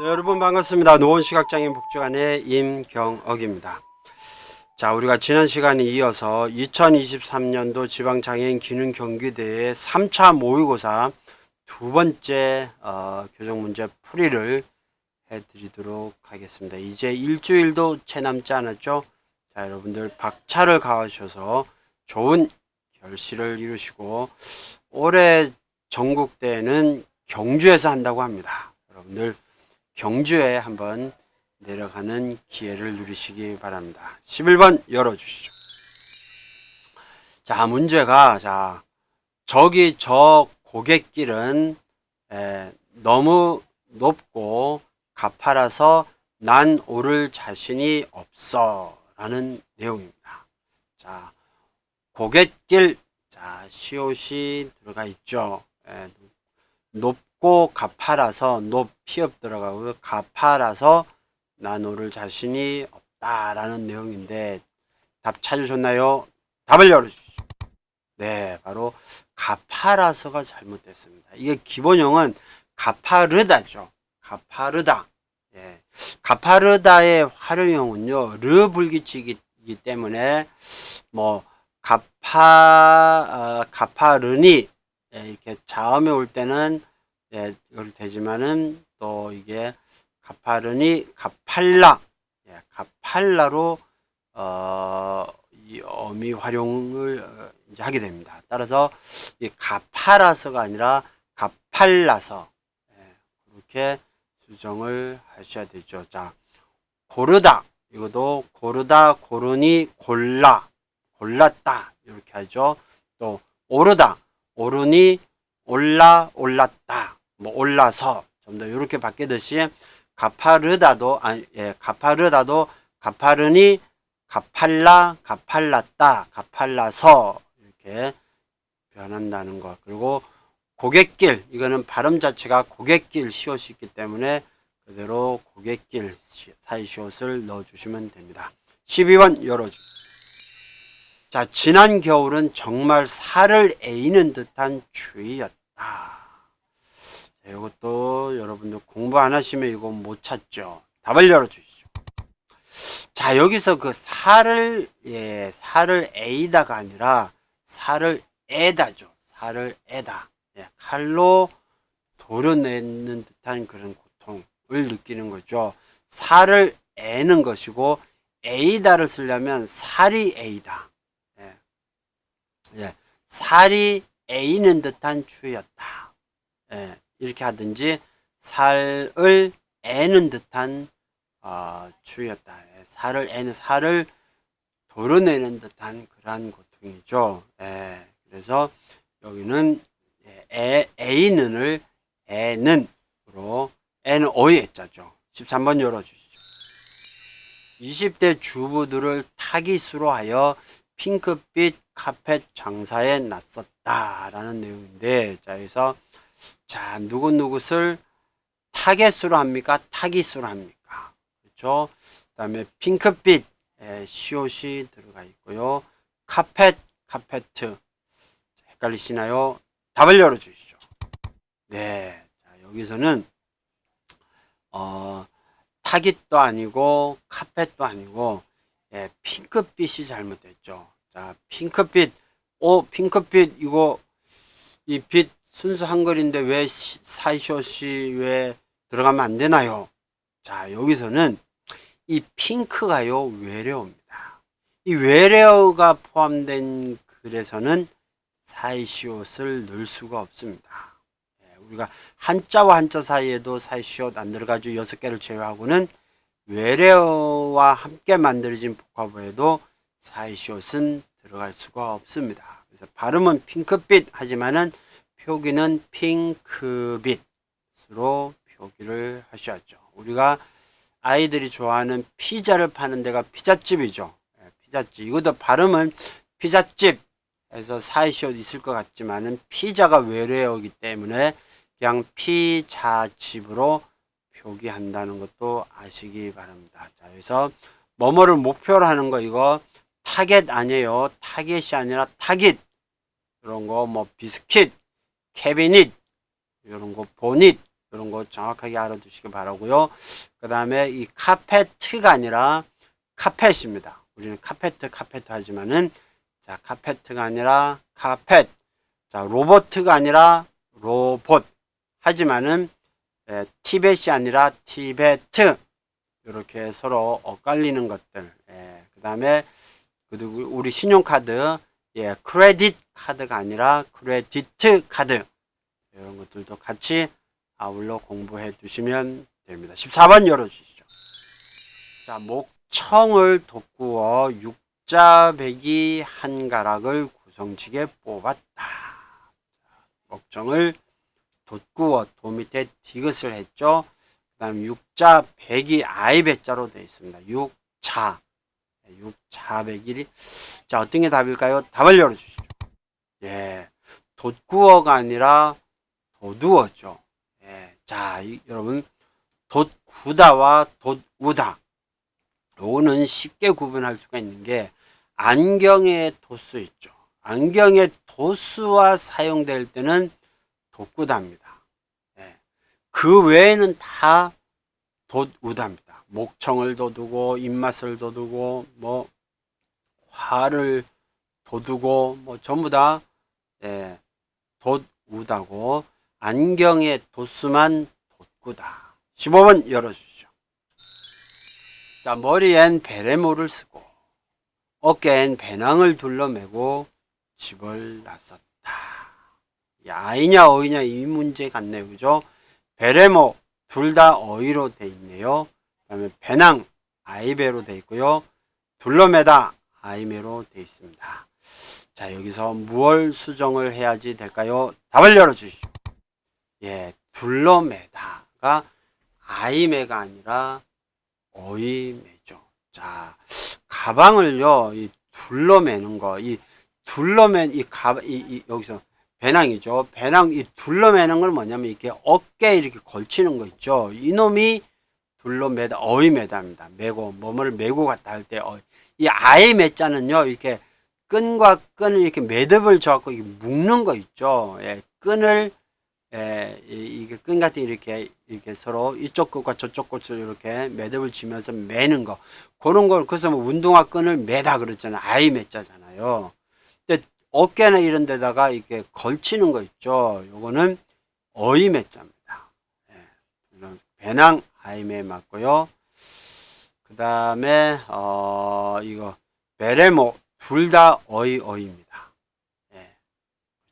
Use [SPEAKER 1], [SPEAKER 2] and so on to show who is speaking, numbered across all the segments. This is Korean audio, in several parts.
[SPEAKER 1] 네, 여러분 반갑습니다. 노원 시각장애인 복지관의 임경억입니다. 자, 우리가 지난 시간에 이어서 2023년도 지방장애인 기능 경기대회 3차 모의고사 두 번째 어, 교정 문제 풀이를 해드리도록 하겠습니다. 이제 일주일도 채 남지 않았죠? 자, 여러분들 박차를 가하셔서 좋은 결실을 이루시고 올해 전국대회는 경주에서 한다고 합니다. 여러분들 경주에 한번 내려가는 기회를 누리시기 바랍니다. 11번 열어주시죠. 자, 문제가, 자, 저기 저 고갯길은 에, 너무 높고 가파라서 난 오를 자신이 없어. 라는 내용입니다. 자, 고갯길, 자, 시옷이 들어가 있죠. 에, 높 고 가파라서 높이업 들어가고요. 가파라서 나노를 자신이 없다라는 내용인데 답 찾으셨나요? 답을 열어주시죠. 네, 바로 가파라서가 잘못됐습니다. 이게 기본형은 가파르다죠. 가파르다. 예. 가파르다의 활용형은요, 르 불규칙이기 때문에 뭐 가파 어, 가파르니 예, 이렇게 자음에 올 때는 예, 이걸 되지만은 또 이게 가파르니 가팔라 예, 가팔라로 어, 이 어미 활용을 어, 이제 하게 됩니다. 따라서 이 가파라서가 아니라 가팔라서 예, 그렇게 수정을 하셔야 되죠. 자, 고르다 이것도 고르다 고르니 골라 골랐다 이렇게 하죠. 또 오르다 오르니 올라 올랐다 뭐 올라서 좀 더 이렇게 바뀌듯이 가파르다도 아니 예 가파르다도 가파르니 가팔라 가팔랐다 가팔라서 이렇게 변한다는 것 그리고 고갯길 이거는 발음 자체가 고갯길 시옷이 있기 때문에 그대로 고갯길 사이 시옷을 넣어 주시면 됩니다. 12번 열어주세요 자, 지난 겨울은 정말 살을 에이는 듯한 추위였다. 자, 이것도 여러분들 공부 안 하시면 이거 못 찾죠. 답을 열어주시죠. 자, 여기서 그 살을, 예, 살을 에이다가 아니라 살을 에다죠. 살을 에다. 예, 칼로 도려내는 듯한 그런 고통을 느끼는 거죠. 살을 에는 것이고, 에이다를 쓰려면 살이 에이다. 예, 살이 에이는 듯한 추위였다. 예, 이렇게 하든지 살을 에는 듯한 어, 추위였다. 예, 살을 에는 살을 도려내는 듯한 그러한 고통이죠. 예, 그래서 여기는 예, 에, 에이는을 에는으로 에는 어의 자죠. 13번 열어주시죠. 20대 주부들을 타깃으로 하여 핑크빛 카펫 장사에 나섰다라는 내용인데 자 여기서 자 누구누구를 타겟으로 합니까? 타깃으로 합니까? 그렇죠? 그 다음에 핑크빛 에, 시옷이 들어가 있고요. 카펫 카페트 헷갈리시나요? 답을 열어주시죠. 네. 자, 여기서는 어 타깃도 아니고 카펫도 아니고 예, 핑크빛이 잘못됐죠. 자, 핑크빛, 오, 핑크빛, 이거, 이 빛 순수 한글인데 왜 사이쇼시 왜 들어가면 안 되나요? 자, 여기서는 이 핑크가요, 외래어입니다. 이 외래어가 포함된 글에서는 사이시옷을 넣을 수가 없습니다. 예, 우리가 한자와 한자 사이에도 사이시옷 안 들어가지고 여섯 개를 제외하고는 외래어와 함께 만들어진 복화부에도 사이시옷은 들어갈 수가 없습니다. 그래서 발음은 핑크빛 하지만은 표기는 핑크빛으로 표기를 하셔야죠. 우리가 아이들이 좋아하는 피자를 파는 데가 피자집이죠. 예, 피자집. 이것도 발음은 피자집 에서 사이시옷 있을 것 같지만은 피자가 외래어이기 때문에 그냥 피자집으로 표기한다는 것도 아시기 바랍니다. 자, 여기서 뭐뭐를 목표로 하는 거 이거 타겟 아니에요. 타겟이 아니라 타깃. 이런 거 뭐 비스킷, 캐비닛 이런 거 보닛 이런 거 정확하게 알아두시기 바라고요. 그 다음에 이 카페트가 아니라 카펫입니다. 우리는 카페트 카페트 하지만은 자 카페트가 아니라 카펫. 자 로버트가 아니라 로봇. 하지만은 에, 티벳이 아니라 티베트. 이렇게 서로 엇갈리는 것들. 예, 그 다음에 우리 신용카드 예, 크레딧 카드가 아니라 크레디트 카드 이런 것들도 같이 아울러 공부해 두시면 됩니다. 14번 열어주시죠. 자, 목청을 돋구어 육자배기 한 가락을 구성지게 뽑았다. 자, 목청을 돋구어 도 밑에 디귿을 했죠. 그 다음 육자 백이 아이 배자로 되어 있습니다. 육자 육자 백일이 자 어떤 게 답일까요? 답을 열어주시죠. 예, 돋구어가 아니라 도두어죠. 예, 자 이, 여러분 돋구다와 돋우다 요거는 쉽게 구분할 수가 있는 게 안경의 도수 있죠. 안경의 도수와 사용될 때는 돋구다입니다. 예. 그 외에는 다 돋우다입니다. 목청을 돋우고 입맛을 돋우고 뭐 화를 돋우고 뭐 전부 다 예, 돋우다고 안경의 도수만 돋구다. 15번 열어주시죠. 자 머리엔 베레모를 쓰고 어깨엔 배낭을 둘러매고 집을 나섰다. 이 아이냐 어이냐 이 문제 같네요. 그죠? 베레모 둘 다 어이로 돼 있네요. 그다음에 배낭 아이배로 돼 있고요. 둘러매다 아이매로 돼 있습니다. 자, 여기서 무얼 수정을 해야지 될까요? 답을 열어 주시죠. 예, 둘러매다가 아이매가 아니라 어이매죠. 자, 가방을요, 이 둘러매는 거, 이 둘러맨 이 가, 이, 이 여기서 배낭이죠. 배낭 이 둘러매는 건 뭐냐면 이렇게 어깨에 이렇게 걸치는 거 있죠. 이놈이 둘러매다 어이매다입니다. 매고 몸을 메고 갔다 할 때 어이. 이 아이 매자는요 이렇게 끈과 끈을 이렇게 매듭을 이렇게 묶는 거 있죠. 예, 끈을 예, 이- 이게 끈 같은 이렇게 이렇게 서로 이쪽 끝과 저쪽 끝을 이렇게 매듭을 지면서 매는 거 그런 걸 그래서 뭐 운동화 끈을 매다 그랬잖아요. 아이 매자잖아요. 어깨나 이런 데다가 이렇게 걸치는 거 있죠. 요거는 어이 매자입니다. 예, 배낭 아이 매 맞고요. 그 다음에 어 이거 베레모 둘 다 어이 어이입니다. 예,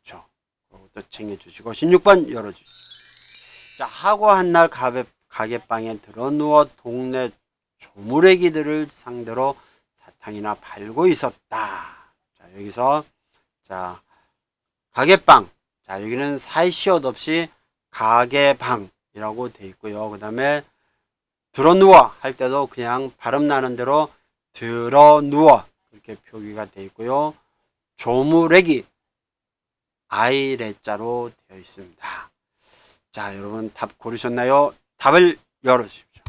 [SPEAKER 1] 그렇죠. 그것도 챙겨주시고 16번 열어주시죠. 자 하고 한날 가게 가게방에 들어 누워 동네 조무래기들을 상대로 사탕이나 팔고 있었다. 자 여기서 자 가게방 자 여기는 사이시옷 없이 가게방이라고 돼 있고요. 그 다음에 들어 누워 할 때도 그냥 발음 나는 대로 들어 누워 이렇게 표기가 되어 있고요. 조무래기 아이레자로 되어 있습니다. 자, 여러분 답 고르셨나요? 답을 열어주십시오.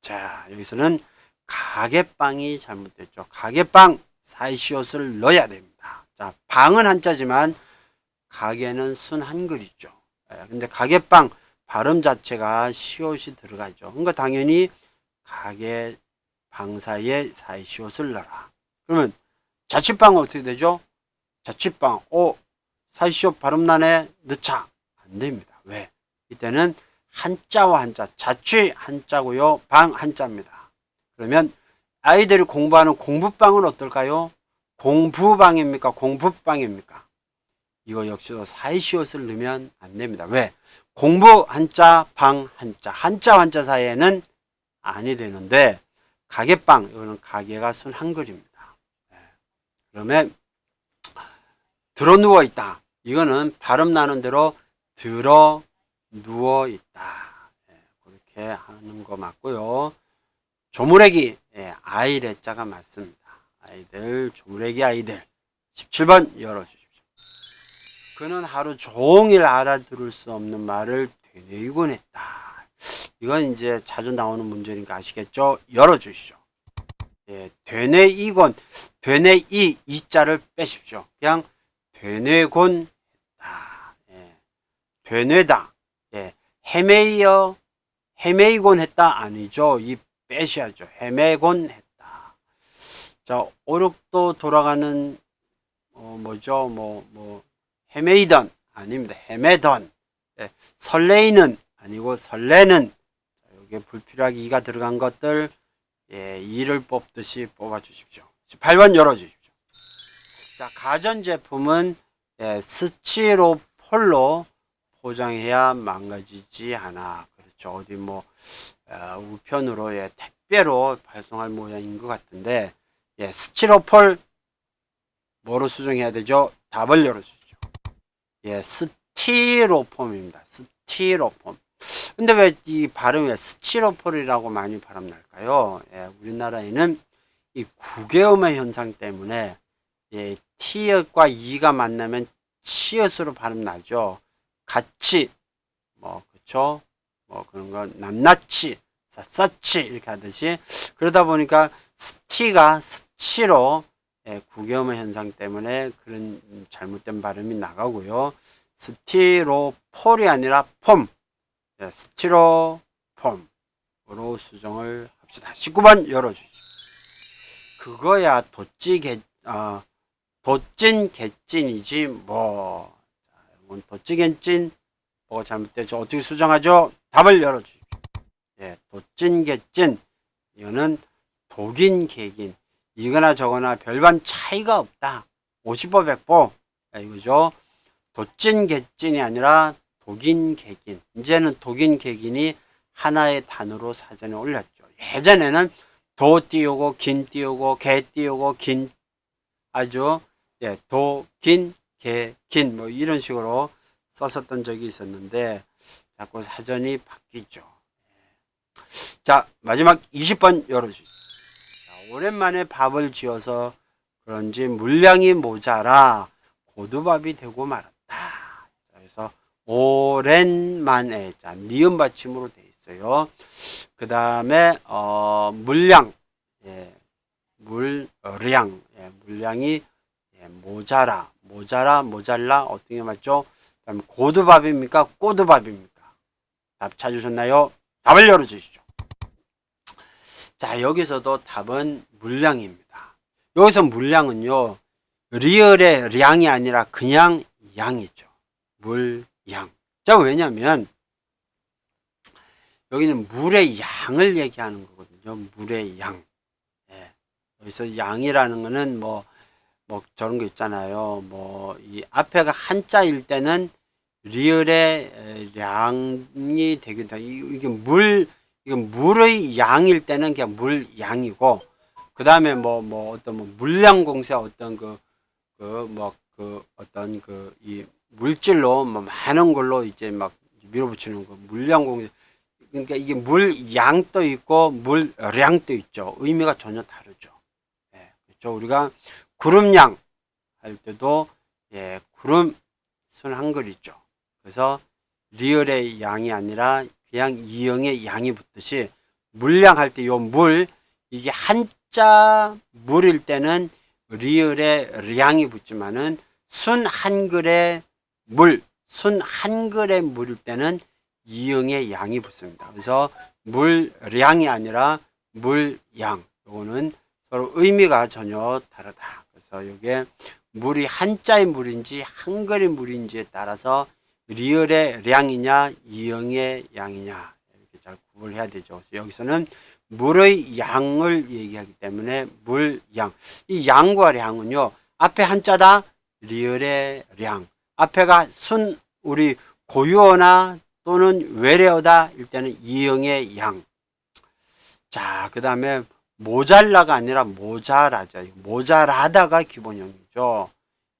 [SPEAKER 1] 자, 여기서는 가게빵이 잘못됐죠. 가게빵 사이시옷을 넣어야 됩니다. 자, 방은 한자지만 가게는 순 한글이죠. 예, 근데 가게빵 발음 자체가 시옷이 들어가죠. 그러니까 당연히 가게 방사에 사이시옷을 넣어라. 그러면 자취방은 어떻게 되죠? 자취방, 오, 사이시옷 발음 나네, 넣자. 안 됩니다. 왜? 이때는 한자와 한자, 자취 한자고요, 방 한자입니다. 그러면 아이들이 공부하는 공부방은 어떨까요? 공부방입니까? 공부방입니까? 이거 역시도 사이시옷을 넣으면 안 됩니다. 왜? 공부 한자, 방 한자, 한자 한자 사이에는 아니 되는데 가게방 이거는 가게가 순 한글입니다. 예. 그러면 들어 누워 있다. 이거는 발음 나는 대로 들어 누워 있다. 예, 그렇게 하는 거 맞고요. 조무래기 예, 아이레자가 맞습니다. 아이들 조무래기 아이들 17번 열어주십시오. 그는 하루 종일 알아들을 수 없는 말을 되뇌이곤 했다. 이건 이제 자주 나오는 문제니까 아시겠죠? 열어주시죠. 예, 되뇌이곤, 되뇌이, 이자를 빼십시오. 그냥 되뇌곤 했다. 예, 되뇌다. 예, 헤매이어 헤매이곤 했다 아니죠. 이 빼셔야죠. 헤매곤 했다. 자, 오륙도 돌아가는 어 뭐죠? 뭐 뭐 헤매이던 아닙니다. 헤매던. 예, 설레이는 아니고 설레는. 자, 여기에 불필요하게 이가 들어간 것들 예, 이를 뽑듯이 뽑아 주십시오. 8번 열어 주십시오. 자, 가전 제품은 예, 스티로폴로 포장해야 망가지지 않아. 그렇죠. 어디 뭐 어, 우편으로 예, 택배로 발송할 모양인 것 같은데 예, 스티로폴 뭐로 수정해야 되죠? 답을 열어주시죠. 예, 스티로폼입니다. 스티로폼. 근데 왜 이 발음이 왜 스티로폴이라고 많이 발음 날까요? 예, 우리나라에는 이 구개음의 현상 때문에 예, 티읕과 이가 만나면 치읕으로 발음 나죠. 같이 뭐 그쵸? 뭐 그런 거 낱낱이 샅샅이 이렇게 하듯이 그러다 보니까 스티가 스치로 예, 구개음의 현상 때문에 그런 잘못된 발음이 나가고요. 스티로폴이 아니라 폼, 예, 스티로 폼으로 수정을 합시다. 19번 열어주시죠. 그거야 도찌 개, 아, 도찐 개찐이지 뭐. 자, 이건 도찌 개찐 뭐가 잘못되죠. 어떻게 수정하죠? 답을 열어주십시오. 예, 도찐 개찐 이거는 독인 개긴 이거나 저거나 별반 차이가 없다. 50보 100보 이거죠. 도찐 개찐이 아니라 독인 개긴. 이제는 독인 개긴이 하나의 단어로 사전에 올렸죠. 예전에는 도 띄우고 긴 띄우고 개 띄우고 긴 아주 예, 도, 긴, 개, 긴 뭐 이런 식으로 썼었던 적이 있었는데 자꾸 사전이 바뀌죠. 자 마지막 20번 열어주시죠. 자, 오랜만에 밥을 지어서 그런지 물량이 모자라 고두밥이 되고 말았다. 오랜만에 자 니은 받침으로 돼 있어요. 그 다음에 어, 물량 예, 물량 예, 물량이 예, 모자라 모자라 모잘라 어떻게 맞죠? 그다음에 고두밥입니까? 꼬두밥입니까? 답 찾으셨나요? 답을 열어주시죠. 자 여기서도 답은 물량입니다. 여기서 물량은요 리얼의 량이 아니라 그냥 양이죠. 물 양. 자 왜냐면 여기는 물의 양을 얘기하는 거거든요. 물의 양. 예. 여기서 양이라는 거는 뭐, 뭐 저런 거 있잖아요. 뭐 이 앞에가 한자일 때는 리얼의 에, 양이 이- 이게 물 이게 물의 양일 때는 그냥 물 양이고 그 다음에 뭐 뭐 어떤 뭐 물량 공세 어떤 그 그 뭐 그 어떤 그 이 물질로 뭐 많은 걸로 이제 막 밀어붙이는 거 물량 공세 그러니까 이게 물 양도 있고 물량도 있죠. 의미가 전혀 다르죠. 예, 그렇죠. 우리가 구름양 할 때도 예, 구름 순 한글이죠. 그래서 리얼의 양이 아니라 그냥 이형의 양이 붙듯이 물량 할 때 요 물 이게 한자 물일 때는 리얼의 량이 붙지만은 순 한글의 물, 순 한글의 물일 때는 이응의 양이 붙습니다. 그래서 물량이 아니라 물양. 요거는 서로 의미가 전혀 다르다. 그래서 이게 물이 한자의 물인지 한글의 물인지에 따라서 리얼의 량이냐 이응의 양이냐 이렇게 잘 구분해야 되죠. 여기서는 물의 양을 얘기하기 때문에 물양. 이 양과 량은요. 앞에 한자다 리얼의 량. 앞에가 순 우리 고유어나 또는 외래어다 일 때는 이응의 양. 자, 그 다음에 모잘라가 아니라 모자라죠. 모자라다가 기본형이죠.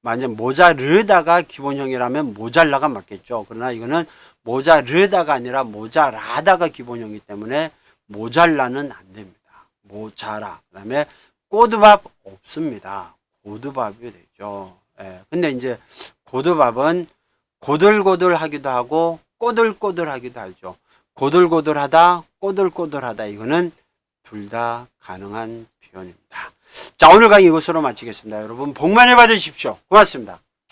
[SPEAKER 1] 만약 모자르다가 기본형이라면 모잘라가 맞겠죠. 그러나 이거는 모자르다가 아니라 모자라다가 기본형이기 때문에 모잘라는 안 됩니다. 모자라. 그 다음에 꼬두밥 없습니다. 고두밥이 되죠. 예. 근데 이제 고두밥은 고들고들 하기도 하고 꼬들꼬들 하기도 하죠. 고들고들하다, 꼬들꼬들하다. 이거는 둘 다 가능한 표현입니다. 자, 오늘 강의 이것으로 마치겠습니다. 여러분, 복 많이 받으십시오. 고맙습니다.